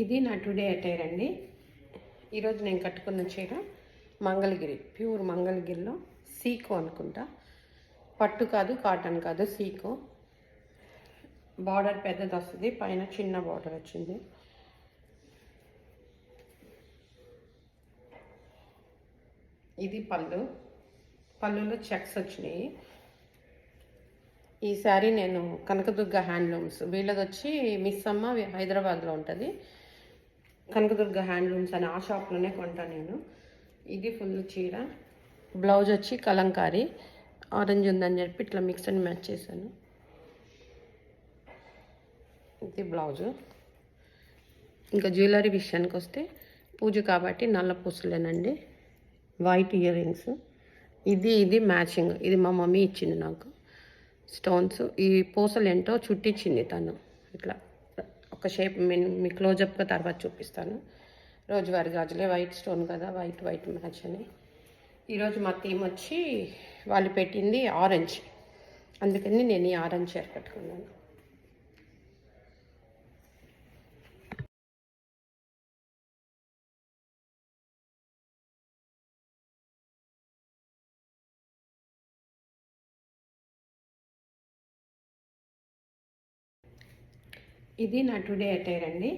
ఇది నా today attire అండి. ఈరోజు నేను కట్టుకున్న చీర మంగళగిరి ప్యూర్ మంగళగిరిలో సీకో అనుకుంటా. పట్టు కాదు కాటన్ కాదు సీకో. బార్డర్ పెద్దది వస్తుంది పైన చిన్న బార్డర్ వచ్చింది. ఇది పళ్ళు. పళ్ళులో చెక్స్ వచ్చినాయి. ఈ శారీ నేను కనకదుర్గ హ్యాండ్లూమ్స్. వీళ్ళది వచ్చి మిస్ అమ్మ హైదరాబాద్లో ఉంటుంది. కనకదుర్గ హ్యాండ్లూమ్స్ అని ఆ షాప్లోనే కొంటాను నేను. ఇది ఫుల్ చీర. బ్లౌజ్ వచ్చి కలంకారీ. ఆరెంజ్ ఉందని చెప్పి ఇట్లా మిక్స్ అండ్ మ్యాచ్ చేశాను. ఇది బ్లౌజు ఇంకా జ్యువెలరీ విషయానికి వస్తే పూజ కాబట్టి నల్ల పూసలేనండి. వైట్ ఇయర్ రింగ్స్ ఇది ఇది మ్యాచింగ్ ఇది మా మమ్మీ ఇచ్చింది నాకు. స్టోన్స్ ఈ పూసలు ఏంటో చుట్టించింది తను. ఇట్లా. ఒక షేప్ మీ- మీ క్లోజప్గా తర్వాత చూపిస్తాను. రోజువారి గాజులే వైట్ స్టోన్ కదా వైట్ వైట్ మ్యాచ్ అని. ఈరోజు మా థీమ్ వచ్చి వాళ్ళు పెట్టింది ఆరెంజ్. అందుకని నేను ఈ ఆరెంజ్ చీర కట్టుకున్నాను ఇది నా టుడే అటైర్ అండి.